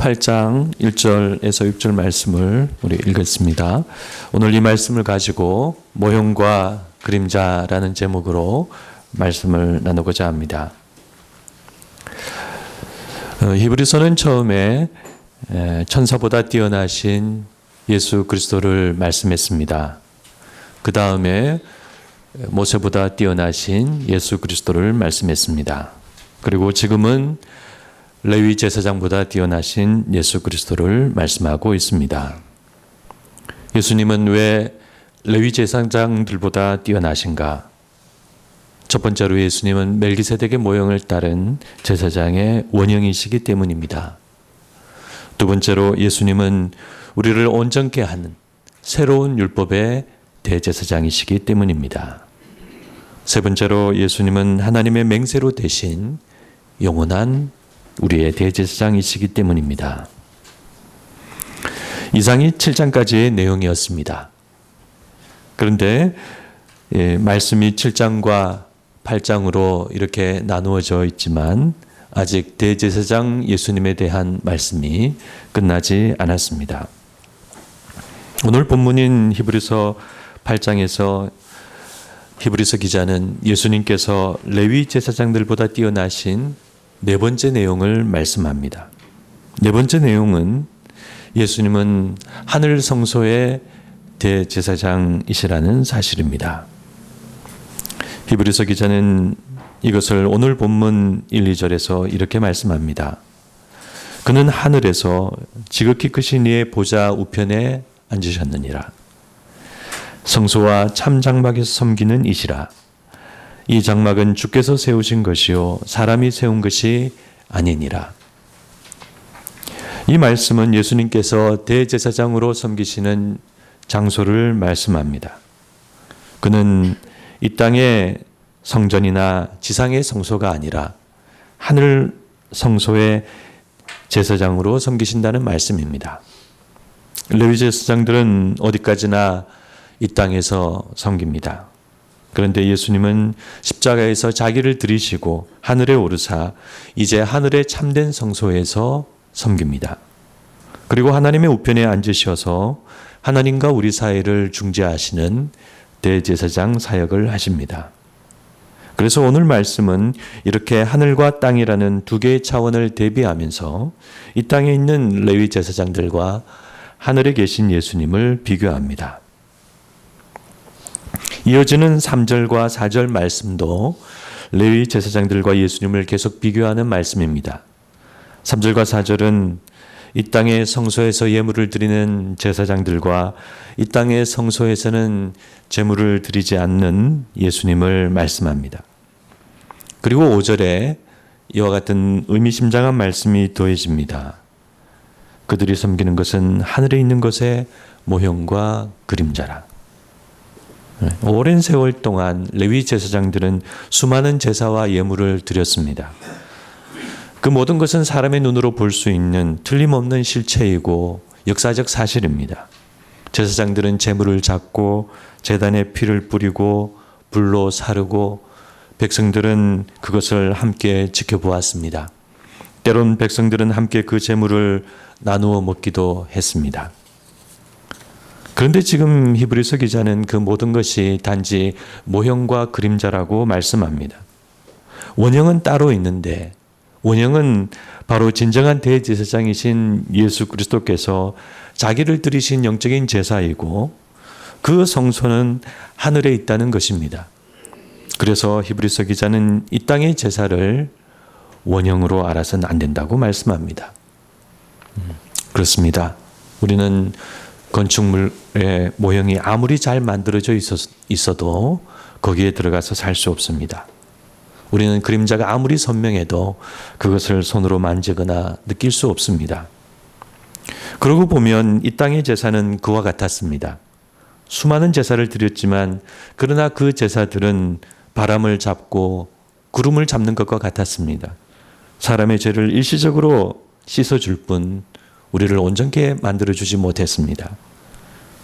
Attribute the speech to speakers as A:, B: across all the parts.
A: 8장 1절에서 6절 말씀을 우리 읽었습니다. 오늘 이 말씀을 가지고 모형과 그림자라는 제목으로 말씀을 나누고자 합니다. 어, 히브리서는 처음에 에, 천사보다 뛰어나신 예수 그리스도를 말씀했습니다. 그 다음에 모세보다 뛰어나신 예수 그리스도를 말씀했습니다. 그리고 지금은 레위 제사장보다 뛰어나신 예수 그리스도를 말씀하고 있습니다. 예수님은 왜 레위 제사장들보다 뛰어나신가? 첫 번째로 예수님은 멜기세덱의 모형을 따른 제사장의 원형이시기 때문입니다. 두 번째로 예수님은 우리를 온전케 하는 새로운 율법의 대제사장이시기 때문입니다. 세 번째로 예수님은 하나님의 맹세로 대신 영원한 우리의 대제사장이시기 때문입니다. 이상이 7장까지의 내용이었습니다. 그런데 예, 말씀이 7장과 8장으로 이렇게 나누어져 있지만 아직 대제사장 예수님에 대한 말씀이 끝나지 않았습니다. 오늘 본문인 히브리서 8장에서 히브리서 기자는 예수님께서 레위 제사장들보다 뛰어나신 네 번째 내용을 말씀합니다. 네 번째 내용은 예수님은 하늘 성소의 대제사장이시라는 사실입니다. 히브리서 기자는 이것을 오늘 본문 1, 2절에서 이렇게 말씀합니다. 그는 하늘에서 지극히 크신 이의 보좌 우편에 앉으셨느니라. 성소와 참 장막에서 섬기는 이시라. 이 장막은 주께서 세우신 것이요 사람이 세운 것이 아니니라. 이 말씀은 예수님께서 대제사장으로 섬기시는 장소를 말씀합니다. 그는 이 땅의 성전이나 지상의 성소가 아니라 하늘 성소의 제사장으로 섬기신다는 말씀입니다. 레위 제사장들은 어디까지나 이 땅에서 섬깁니다. 그런데 예수님은 십자가에서 자기를 들이시고 하늘에 오르사 이제 하늘의 참된 성소에서 섬깁니다. 그리고 하나님의 우편에 앉으셔서 하나님과 우리 사이를 중재하시는 대제사장 사역을 하십니다. 그래서 오늘 말씀은 이렇게 하늘과 땅이라는 두 개의 차원을 대비하면서 이 땅에 있는 레위 제사장들과 하늘에 계신 예수님을 비교합니다. 이어지는 3절과 4절 말씀도 레위 제사장들과 예수님을 계속 비교하는 말씀입니다. 3절과 4절은 이 땅의 성소에서 예물을 드리는 제사장들과 이 땅의 성소에서는 제물을 드리지 않는 예수님을 말씀합니다. 그리고 5절에 이와 같은 의미심장한 말씀이 더해집니다. 그들이 섬기는 것은 하늘에 있는 것의 모형과 그림자라. 네, 오랜 세월 동안 레위 제사장들은 수많은 제사와 예물을 드렸습니다. 그 모든 것은 사람의 눈으로 볼 수 있는 틀림없는 실체이고 역사적 사실입니다. 제사장들은 제물을 잡고 제단에 피를 뿌리고 불로 사르고 백성들은 그것을 함께 지켜보았습니다. 때론 백성들은 함께 그 제물을 나누어 먹기도 했습니다. 그런데 지금 히브리서 기자는 그 모든 것이 단지 모형과 그림자라고 말씀합니다. 원형은 따로 있는데 원형은 바로 진정한 대제사장이신 예수 그리스도께서 자기를 들이신 영적인 제사이고 그 성소는 하늘에 있다는 것입니다. 그래서 히브리서 기자는 이 땅의 제사를 원형으로 알아서는 안 된다고 말씀합니다. 음, 그렇습니다. 우리는 건축물의 모형이 아무리 잘 만들어져 있어도 거기에 들어가서 살 수 없습니다. 우리는 그림자가 아무리 선명해도 그것을 손으로 만지거나 느낄 수 없습니다. 그러고 보면 이 땅의 제사는 그와 같았습니다. 수많은 제사를 드렸지만 그러나 그 제사들은 바람을 잡고 구름을 잡는 것과 같았습니다. 사람의 죄를 일시적으로 씻어줄 뿐 우리를 온전케 만들어 주지 못했습니다.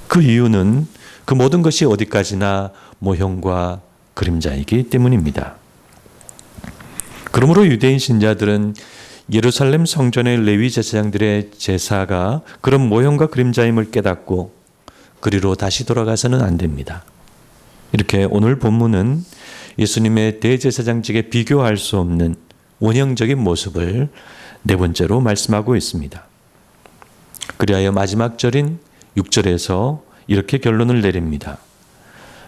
A: 그 이유는 그 모든 것이 어디까지나 모형과 그림자이기 때문입니다. 그러므로 유대인 신자들은 예루살렘 성전의 레위 제사장들의 제사가 그런 모형과 그림자임을 깨닫고 그리로 다시 돌아가서는 안 됩니다. 이렇게 오늘 본문은 예수님의 대제사장직에 비교할 수 없는 원형적인 모습을 네 번째로 말씀하고 있습니다. 그리하여 마지막 절인 6절에서 이렇게 결론을 내립니다.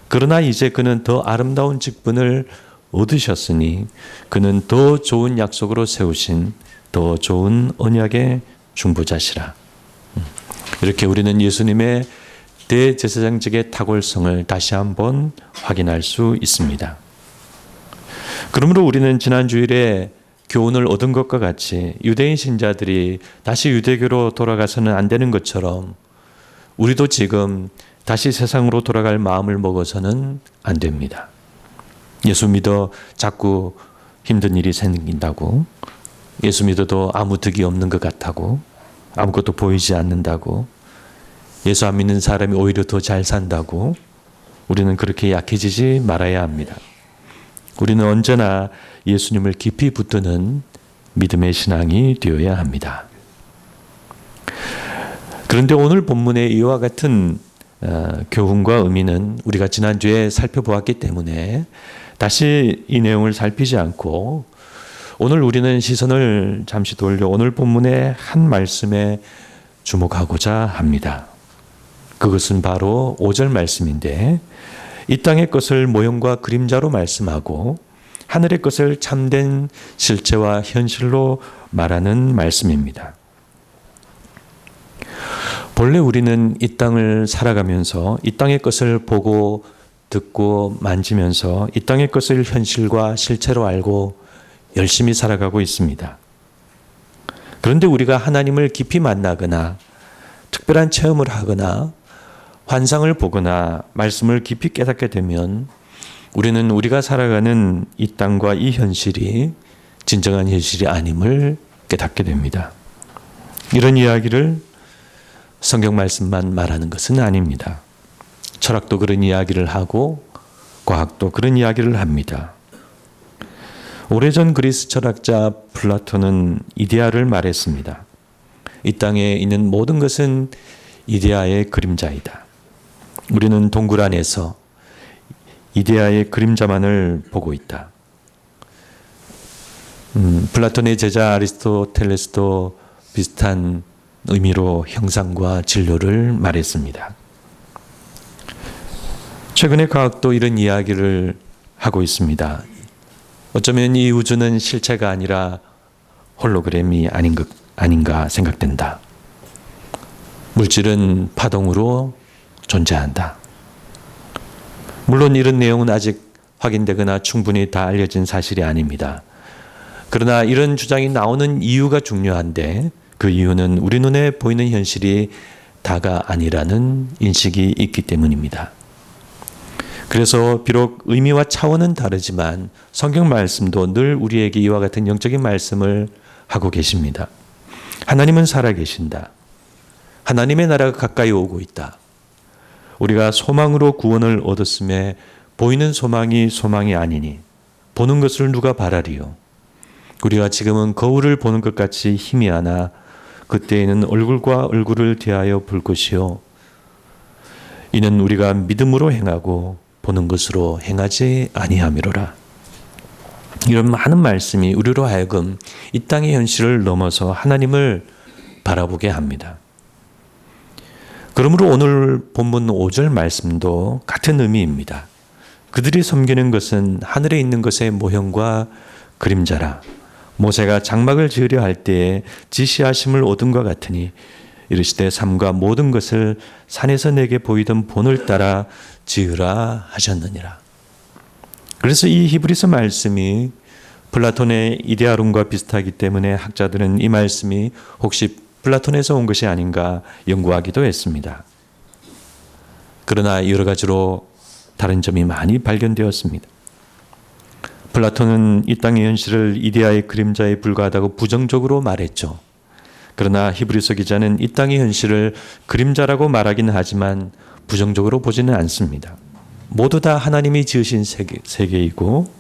A: 그러나 이제 그는 더 아름다운 직분을 얻으셨으니 그는 더 좋은 약속으로 세우신 더 좋은 언약의 중보자시라. 음. 이렇게 우리는 예수님의 대제사장직의 탁월성을 다시 한번 확인할 수 있습니다. 그러므로 우리는 지난 주일에 교훈을 얻은 것과 같이 유대인 신자들이 다시 유대교로 돌아가서는 안 되는 것처럼 우리도 지금 다시 세상으로 돌아갈 마음을 먹어서는 안 됩니다. 예수 믿어 자꾸 힘든 일이 생긴다고 예수 믿어도 아무 득이 없는 것 같다고 아무것도 보이지 않는다고 예수 안 믿는 사람이 오히려 더 잘 산다고 우리는 그렇게 약해지지 말아야 합니다. 우리는 언제나 예수님을 깊이 붙드는 믿음의 신앙이 되어야 합니다. 그런데 오늘 본문의 이와 같은 어, 교훈과 의미는 우리가 지난주에 살펴보았기 때문에 다시 이 내용을 살피지 않고 오늘 우리는 시선을 잠시 돌려 오늘 본문의 한 말씀에 주목하고자 합니다. 그것은 바로 5절 말씀인데 이 땅의 것을 모형과 그림자로 말씀하고 하늘의 것을 참된 실체와 현실로 말하는 말씀입니다. 본래 우리는 이 땅을 살아가면서 이 땅의 것을 보고 듣고 만지면서 이 땅의 것을 현실과 실체로 알고 열심히 살아가고 있습니다. 그런데 우리가 하나님을 깊이 만나거나 특별한 체험을 하거나 환상을 보거나 말씀을 깊이 깨닫게 되면 우리는 우리가 살아가는 이 땅과 이 현실이 진정한 현실이 아님을 깨닫게 됩니다. 이런 이야기를 성경 말씀만 말하는 것은 아닙니다. 철학도 그런 이야기를 하고 과학도 그런 이야기를 합니다. 오래전 그리스 철학자 플라톤은 이데아를 말했습니다. 이 땅에 있는 모든 것은 이데아의 그림자이다. 우리는 동굴 안에서 이데아의 그림자만을 보고 있다. 음, 플라톤의 제자 아리스토텔레스도 비슷한 의미로 형상과 진로를 말했습니다. 최근에 과학도 이런 이야기를 하고 있습니다. 어쩌면 이 우주는 실체가 아니라 홀로그램이 아닌 것, 아닌가 생각된다. 물질은 파동으로 존재한다. 물론 이런 내용은 아직 확인되거나 충분히 다 알려진 사실이 아닙니다. 그러나 이런 주장이 나오는 이유가 중요한데 그 이유는 우리 눈에 보이는 현실이 다가 아니라는 인식이 있기 때문입니다. 그래서 비록 의미와 차원은 다르지만 성경 말씀도 늘 우리에게 이와 같은 영적인 말씀을 하고 계십니다. 하나님은 살아 계신다. 하나님의 나라가 가까이 오고 있다. 우리가 소망으로 구원을 얻었음에 보이는 소망이 소망이 아니니 보는 것을 누가 바라리요. 우리가 지금은 거울을 보는 것 같이 희미하나 그때에는 얼굴과 얼굴을 대하여 볼 것이요. 이는 우리가 믿음으로 행하고 보는 것으로 행하지 아니함이로라. 이런 많은 말씀이 우리로 하여금 이 땅의 현실을 넘어서 하나님을 바라보게 합니다. 그러므로 오늘 본문 5절 말씀도 같은 의미입니다. 그들이 섬기는 것은 하늘에 있는 것의 모형과 그림자라. 모세가 장막을 지으려 할 때에 지시하심을 얻은 것 같으니 이르시되 삼가 모든 것을 산에서 내게 보이던 본을 따라 지으라 하셨느니라. 그래서 이 히브리서 말씀이 플라톤의 이데아론과 비슷하기 때문에 학자들은 이 말씀이 혹시 플라톤에서 온 것이 아닌가 연구하기도 했습니다. 그러나 여러 가지로 다른 점이 많이 발견되었습니다. 플라톤은 이 땅의 현실을 이데아의 그림자에 불과하다고 부정적으로 말했죠. 그러나 히브리서 기자는 이 땅의 현실을 그림자라고 말하기는 하지만 부정적으로 보지는 않습니다. 모두 다 하나님이 지으신 세계, 세계이고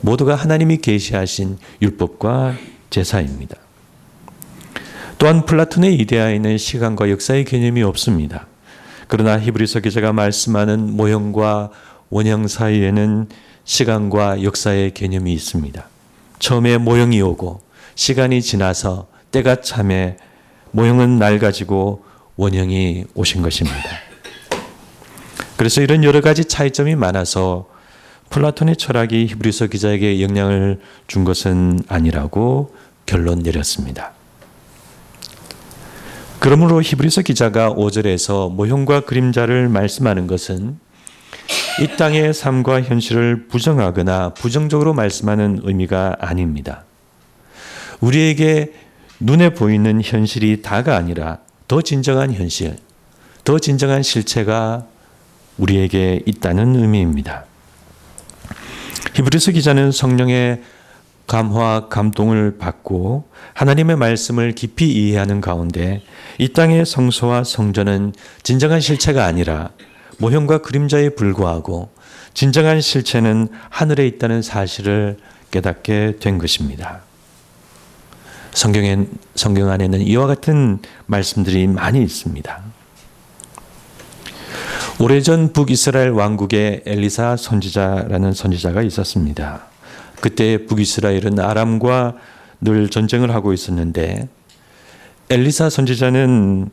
A: 모두가 하나님이 계시하신 율법과 제사입니다. 또한 플라톤의 이데아에는 시간과 역사의 개념이 없습니다. 그러나 히브리서 기자가 말씀하는 모형과 원형 사이에는 시간과 역사의 개념이 있습니다. 처음에 모형이 오고 시간이 지나서 때가 참에 모형은 낡아지고 원형이 오신 것입니다. 그래서 이런 여러 가지 차이점이 많아서 플라톤의 철학이 히브리서 기자에게 영향을 준 것은 아니라고 결론 내렸습니다. 그러므로 히브리서 기자가 5절에서 모형과 그림자를 말씀하는 것은 이 땅의 삶과 현실을 부정하거나 부정적으로 말씀하는 의미가 아닙니다. 우리에게 눈에 보이는 현실이 다가 아니라 더 진정한 현실, 더 진정한 실체가 우리에게 있다는 의미입니다. 히브리서 기자는 성령의 감화, 감동을 받고 하나님의 말씀을 깊이 이해하는 가운데 이 땅의 성소와 성전은 진정한 실체가 아니라 모형과 그림자에 불과하고 진정한 실체는 하늘에 있다는 사실을 깨닫게 된 것입니다. 성경에, 성경 안에는 이와 같은 말씀들이 많이 있습니다. 오래전 북이스라엘 왕국에 엘리사 선지자라는 선지자가 있었습니다. 그때 북이스라엘은 아람과 늘 전쟁을 하고 있었는데 엘리사 선지자는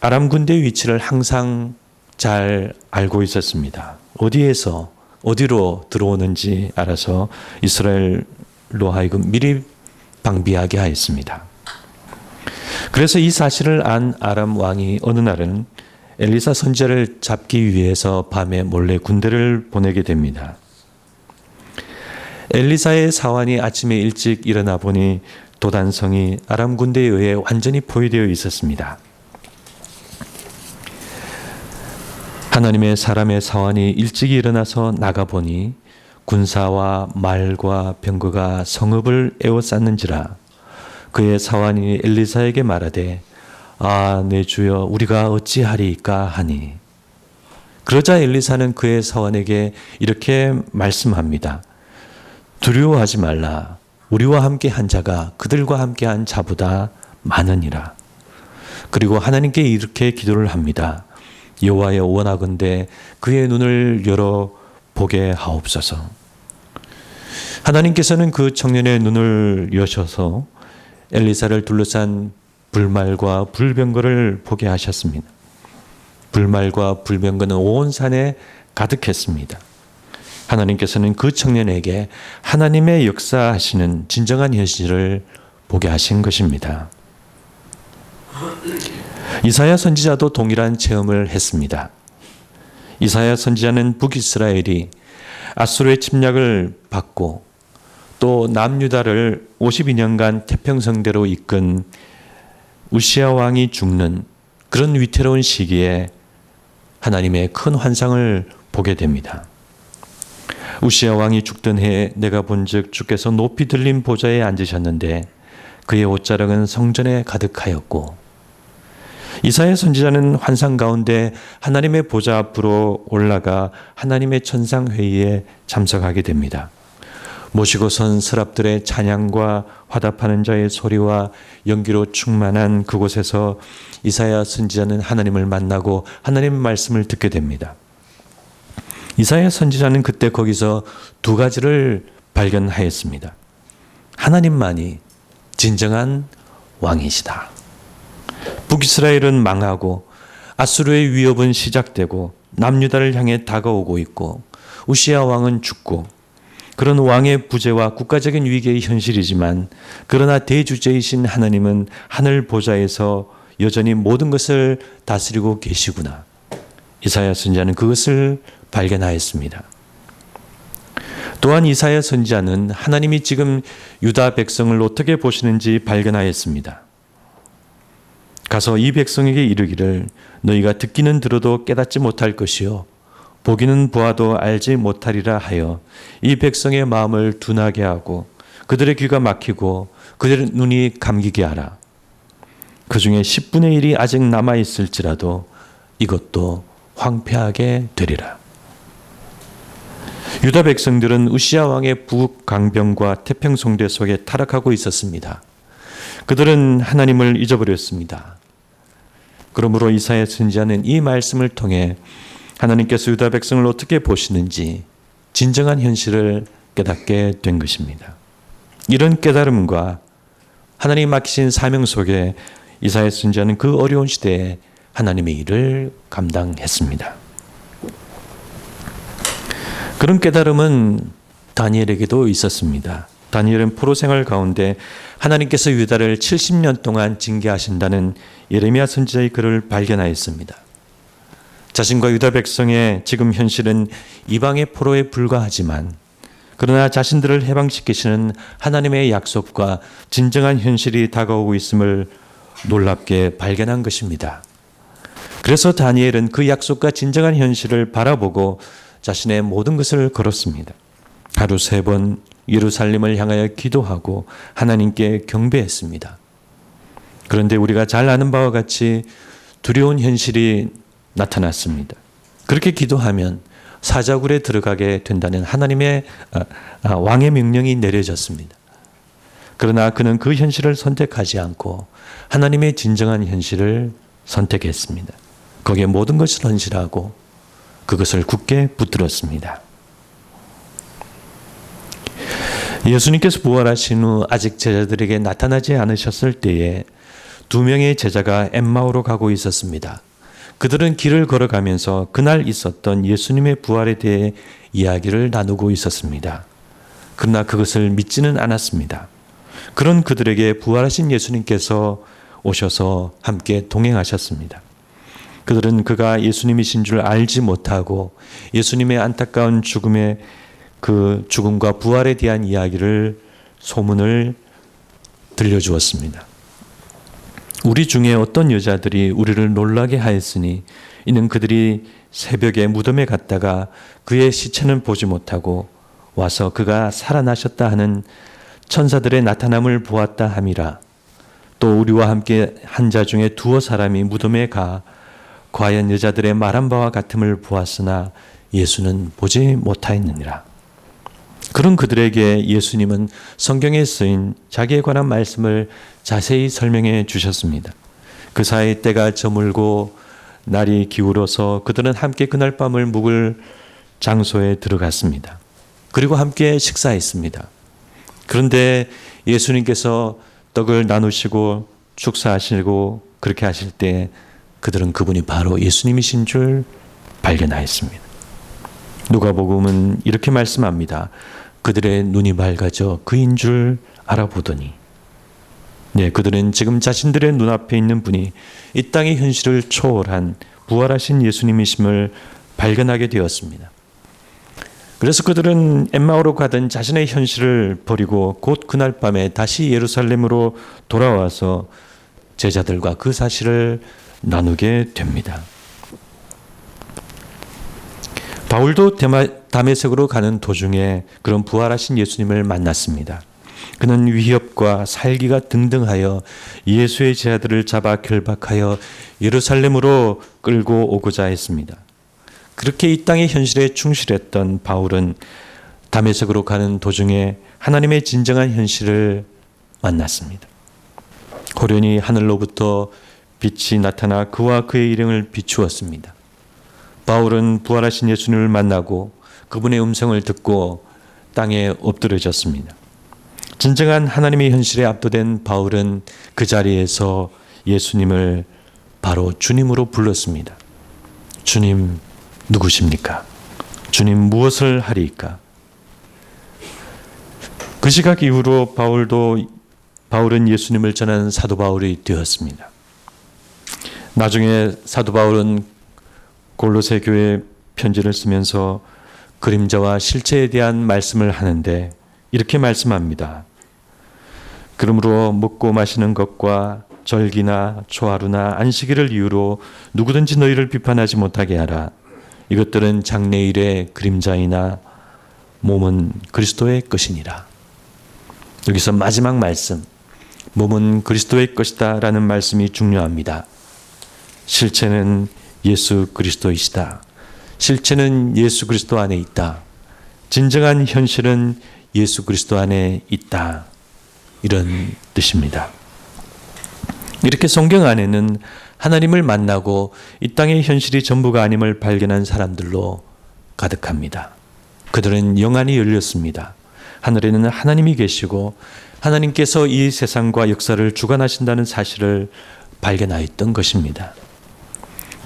A: 아람 군대 위치를 항상 잘 알고 있었습니다. 어디에서 어디로 들어오는지 알아서 이스라엘로 하여금 미리 방비하게 하였습니다. 그래서 이 사실을 안 아람 왕이 어느 날은 엘리사 선지자를 잡기 위해서 밤에 몰래 군대를 보내게 됩니다. 엘리사의 사환이 아침에 일찍 일어나 보니 도단성이 아람 군대에 의해 완전히 포위되어 있었습니다. 하나님의 사람의 사환이 일찍 일어나서 나가보니 군사와 말과 병거가 성읍을 에워쌌는지라 그의 사환이 엘리사에게 말하되 아 내 주여 우리가 어찌하리까 하니 그러자 엘리사는 그의 사환에게 이렇게 말씀합니다 두려워하지 말라 우리와 함께 한 자가 그들과 함께 한 자보다 많으니라 그리고 하나님께 이렇게 기도를 합니다 여호와여 원하건대 그의 눈을 열어 보게 하옵소서. 하나님께서는 그 청년의 눈을 여셔서 엘리사를 둘러싼 불말과 불병거를 보게 하셨습니다. 불말과 불병거는 온 산에 가득했습니다. 하나님께서는 그 청년에게 하나님의 역사하시는 진정한 현실을 보게 하신 것입니다. 이사야 선지자도 동일한 체험을 했습니다. 이사야 선지자는 북이스라엘이 아수르의 침략을 받고 또 남유다를 52년간 태평성대로 이끈 우시아 왕이 죽는 그런 위태로운 시기에 하나님의 큰 환상을 보게 됩니다. 우시아 왕이 죽던 해에 내가 본즉 주께서 높이 들린 보좌에 앉으셨는데 그의 옷자락은 성전에 가득하였고 이사야 선지자는 환상 가운데 하나님의 보좌 앞으로 올라가 하나님의 천상 회의에 참석하게 됩니다. 모시고 선 서랍들의 찬양과 화답하는 자의 소리와 연기로 충만한 그곳에서 이사야 선지자는 하나님을 만나고 하나님의 말씀을 듣게 됩니다. 이사야 선지자는 그때 거기서 두 가지를 발견하였습니다. 하나님만이 진정한 왕이시다. 북이스라엘은 망하고 아수르의 위협은 시작되고 남유다를 향해 다가오고 있고 우시아 왕은 죽고 그런 왕의 부재와 국가적인 위기의 현실이지만 그러나 대주제이신 하나님은 하늘 보좌에서 여전히 모든 것을 다스리고 계시구나. 이사야 선지자는 그것을 발견하였습니다. 또한 이사야 선지자는 하나님이 지금 유다 백성을 어떻게 보시는지 발견하였습니다. 가서 이 백성에게 이르기를 너희가 듣기는 들어도 깨닫지 못할 것이요 보기는 보아도 알지 못하리라 하여 이 백성의 마음을 둔하게 하고 그들의 귀가 막히고 그들의 눈이 감기게 하라. 그 중에 10분의 1이 아직 남아 있을지라도 이것도 황폐하게 되리라. 유다 백성들은 우시아 왕의 북 강병과 태평성대 속에 타락하고 있었습니다. 그들은 하나님을 잊어버렸습니다. 그러므로 이사야 선지자는 이 말씀을 통해 하나님께서 유다 백성을 어떻게 보시는지 진정한 현실을 깨닫게 된 것입니다. 이런 깨달음과 하나님 맡기신 사명 속에 이사야 선지자는 그 어려운 시대에 하나님의 일을 감당했습니다. 그런 깨달음은 다니엘에게도 있었습니다. 다니엘은 포로 생활 가운데 하나님께서 유다를 70년 동안 징계하신다는 예레미야 선지자의 글을 발견하였습니다. 자신과 유다 백성의 지금 현실은 이방의 포로에 불과하지만 그러나 자신들을 해방시키시는 하나님의 약속과 진정한 현실이 다가오고 있음을 놀랍게 발견한 것입니다. 그래서 다니엘은 그 약속과 진정한 현실을 바라보고 자신의 모든 것을 걸었습니다. 하루 세 번 예루살렘을 향하여 기도하고 하나님께 경배했습니다. 그런데 우리가 잘 아는 바와 같이 두려운 현실이 나타났습니다. 그렇게 기도하면 사자굴에 들어가게 된다는 하나님의 아, 아, 왕의 명령이 내려졌습니다. 그러나 그는 그 현실을 선택하지 않고 하나님의 진정한 현실을 선택했습니다. 거기에 모든 것을 헌신하고 그것을 굳게 붙들었습니다. 예수님께서 부활하신 후 아직 제자들에게 나타나지 않으셨을 때에 두 명의 제자가 엠마오로 가고 있었습니다. 그들은 길을 걸어가면서 그날 있었던 예수님의 부활에 대해 이야기를 나누고 있었습니다. 그러나 그것을 믿지는 않았습니다. 그런 그들에게 부활하신 예수님께서 오셔서 함께 동행하셨습니다. 그들은 그가 예수님이신 줄 알지 못하고 예수님의 안타까운 죽음의 그 죽음과 부활에 대한 이야기를 소문을 들려주었습니다. 우리 중에 어떤 여자들이 우리를 놀라게 하였으니 이는 그들이 새벽에 무덤에 갔다가 그의 시체는 보지 못하고 와서 그가 살아나셨다 하는 천사들의 나타남을 보았다 함이라. 또 우리와 함께 한 자 중에 두어 사람이 무덤에 가 과연 여자들의 말한 바와 같음을 보았으나 예수는 보지 못하였느니라. 그런 그들에게 예수님은 성경에 쓰인 자기에 관한 말씀을 자세히 설명해 주셨습니다. 그 사이 때가 저물고 날이 기울어서 그들은 함께 그날 밤을 묵을 장소에 들어갔습니다. 그리고 함께 식사했습니다. 그런데 예수님께서 떡을 나누시고 축사하시고 그렇게 하실 때 그들은 그분이 바로 예수님이신 줄 발견하였습니다. 누가복음은 이렇게 말씀합니다. 그들의 눈이 밝아져 그인 줄 알아보더니 네, 그들은 지금 자신들의 눈앞에 있는 분이 이 땅의 현실을 초월한 부활하신 예수님이심을 발견하게 되었습니다. 그래서 그들은 엠마오로 가던 자신의 현실을 버리고 곧 그날 밤에 다시 예루살렘으로 돌아와서 제자들과 그 사실을 나누게 됩니다. 바울도 다메섹으로 가는 도중에 그런 부활하신 예수님을 만났습니다. 그는 위협과 살기가 등등하여 예수의 제자들을 잡아 결박하여 예루살렘으로 끌고 오고자 했습니다. 그렇게 이 땅의 현실에 충실했던 바울은 다메섹으로 가는 도중에 하나님의 진정한 현실을 만났습니다. 호련히 하늘로부터 빛이 나타나 그와 그의 일행을 비추었습니다. 바울은 부활하신 예수님을 만나고 그분의 음성을 듣고 땅에 엎드려졌습니다. 진정한 하나님의 현실에 압도된 바울은 그 자리에서 예수님을 바로 주님으로 불렀습니다. 주님 누구십니까? 주님 무엇을 하리까? 그 시각 이후로 바울도 바울은 예수님을 전하는 사도 바울이 되었습니다. 나중에 사도 바울은 골로새 교회 편지를 쓰면서 그림자와 실체에 대한 말씀을 하는데 이렇게 말씀합니다. 그러므로 먹고 마시는 것과 절기나 초하루나 안식일을 이유로 누구든지 너희를 비판하지 못하게 하라. 이것들은 장래일의 그림자이나 몸은 그리스도의 것이니라. 여기서 마지막 말씀, 몸은 그리스도의 것이다 라는 말씀이 중요합니다. 실체는 예수 그리스도이시다. 실체는 예수 그리스도 안에 있다. 진정한 현실은 예수 그리스도 안에 있다. 이런 뜻입니다. 이렇게 성경 안에는 하나님을 만나고 이 땅의 현실이 전부가 아님을 발견한 사람들로 가득합니다. 그들은 영안이 열렸습니다. 하늘에는 하나님이 계시고 하나님께서 이 세상과 역사를 주관하신다는 사실을 발견하였던 것입니다.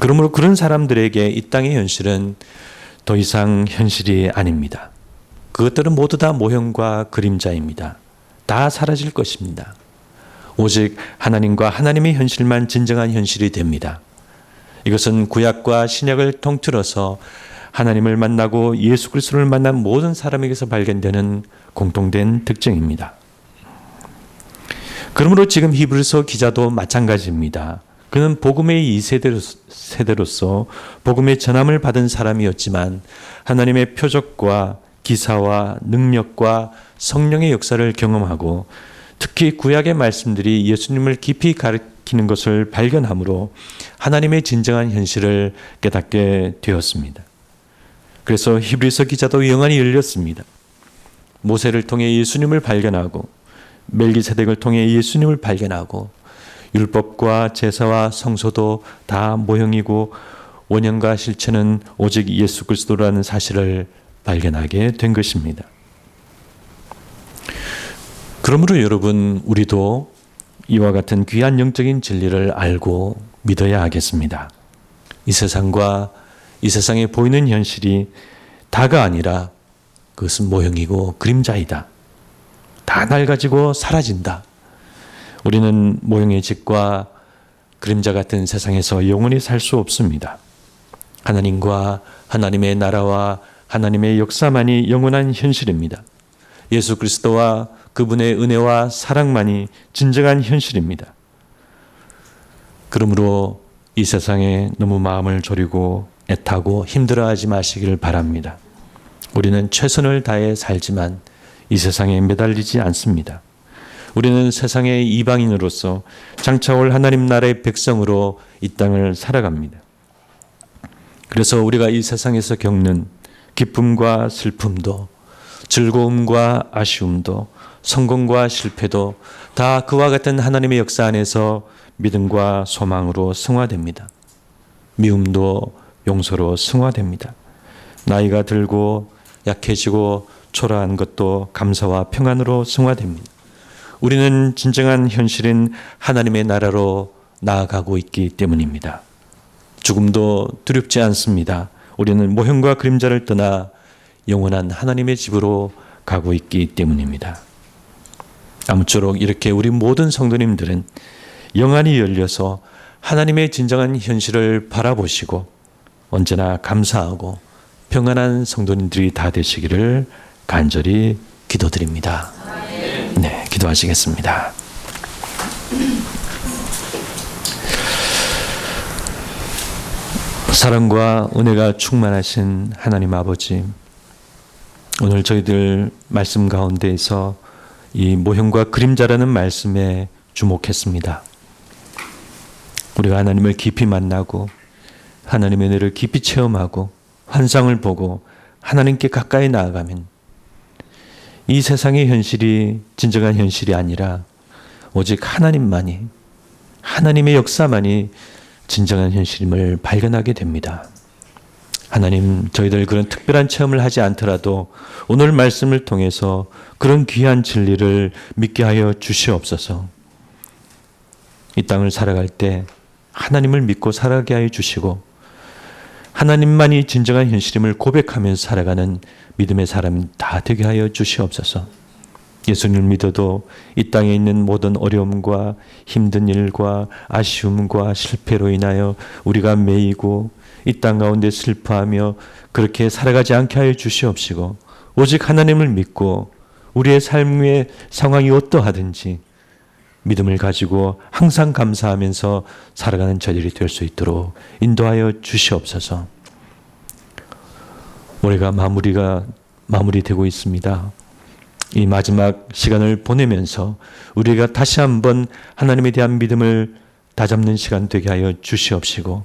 A: 그러므로 그런 사람들에게 이 땅의 현실은 더 이상 현실이 아닙니다. 그것들은 모두 다 모형과 그림자입니다. 다 사라질 것입니다. 오직 하나님과 하나님의 현실만 진정한 현실이 됩니다. 이것은 구약과 신약을 통틀어서 하나님을 만나고 예수 그리스도를 만난 모든 사람에게서 발견되는 공통된 특징입니다. 그러므로 지금 히브리서 기자도 마찬가지입니다. 그는 복음의 이 세대로서 복음의 전함을 받은 사람이었지만 하나님의 표적과 기사와 능력과 성령의 역사를 경험하고 특히 구약의 말씀들이 예수님을 깊이 가리키는 것을 발견함으로 하나님의 진정한 현실을 깨닫게 되었습니다. 그래서 히브리서 기자도 영안이 열렸습니다. 모세를 통해 예수님을 발견하고 멜기세덱을 통해 예수님을 발견하고 율법과 제사와 성소도 다 모형이고 원형과 실체는 오직 예수 그리스도라는 사실을 발견하게 된 것입니다. 그러므로 여러분 우리도 이와 같은 귀한 영적인 진리를 알고 믿어야 하겠습니다. 이 세상과 이 세상에 보이는 현실이 다가 아니라 그것은 모형이고 그림자이다. 다 낡아지고 사라진다. 우리는 모형의 집과 그림자 같은 세상에서 영원히 살 수 없습니다. 하나님과 하나님의 나라와 하나님의 역사만이 영원한 현실입니다. 예수 그리스도와 그분의 은혜와 사랑만이 진정한 현실입니다. 그러므로 이 세상에 너무 마음을 졸이고 애타고 힘들어하지 마시기를 바랍니다. 우리는 최선을 다해 살지만 이 세상에 매달리지 않습니다. 우리는 세상의 이방인으로서 장차 올 하나님 나라의 백성으로 이 땅을 살아갑니다. 그래서 우리가 이 세상에서 겪는 기쁨과 슬픔도 즐거움과 아쉬움도 성공과 실패도 다 그와 같은 하나님의 역사 안에서 믿음과 소망으로 승화됩니다. 미움도 용서로 승화됩니다. 나이가 들고 약해지고 초라한 것도 감사와 평안으로 승화됩니다. 우리는 진정한 현실인 하나님의 나라로 나아가고 있기 때문입니다. 죽음도 두렵지 않습니다. 우리는 모형과 그림자를 떠나 영원한 하나님의 집으로 가고 있기 때문입니다. 아무쪼록 이렇게 우리 모든 성도님들은 영안이 열려서 하나님의 진정한 현실을 바라보시고 언제나 감사하고 평안한 성도님들이 다 되시기를 간절히 기도드립니다. 네, 기도하시겠습니다. 사랑과 은혜가 충만하신 하나님 아버지, 오늘 저희들 말씀 가운데에서 이 모형과 그림자라는 말씀에 주목했습니다. 우리가 하나님을 깊이 만나고 하나님의 은혜를 깊이 체험하고 환상을 보고 하나님께 가까이 나아가면 이 세상의 현실이 진정한 현실이 아니라 오직 하나님만이 하나님의 역사만이 진정한 현실임을 발견하게 됩니다. 하나님, 저희들 그런 특별한 체험을 하지 않더라도 오늘 말씀을 통해서 그런 귀한 진리를 믿게 하여 주시옵소서. 이 땅을 살아갈 때 하나님을 믿고 살아가게 하여 주시고 하나님만이 진정한 현실임을 고백하면서 살아가는 믿음의 사람 다 되게 하여 주시옵소서. 예수님을 믿어도 이 땅에 있는 모든 어려움과 힘든 일과 아쉬움과 실패로 인하여 우리가 매이고 이 땅 가운데 슬퍼하며 그렇게 살아가지 않게 하여 주시옵시고 오직 하나님을 믿고 우리의 삶의 상황이 어떠하든지 믿음을 가지고 항상 감사하면서 살아가는 저들이 될 수 있도록 인도하여 주시옵소서. 올해가 마무리가 마무리되고 있습니다. 이 마지막 시간을 보내면서 우리가 다시 한번 하나님에 대한 믿음을 다잡는 시간 되게 하여 주시옵시고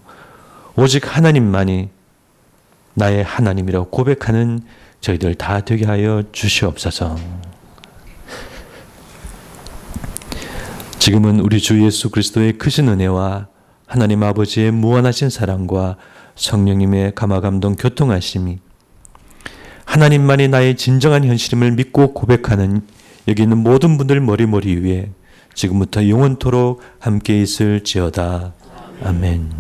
A: 오직 하나님만이 나의 하나님이라고 고백하는 저희들 다 되게 하여 주시옵소서. 지금은 우리 주 예수 그리스도의 크신 은혜와 하나님 아버지의 무한하신 사랑과 성령님의 감화감동 교통하심이 하나님만이 나의 진정한 현실임을 믿고 고백하는 여기 있는 모든 분들 머리머리 위에 지금부터 영원토록 함께 있을지어다. 아멘.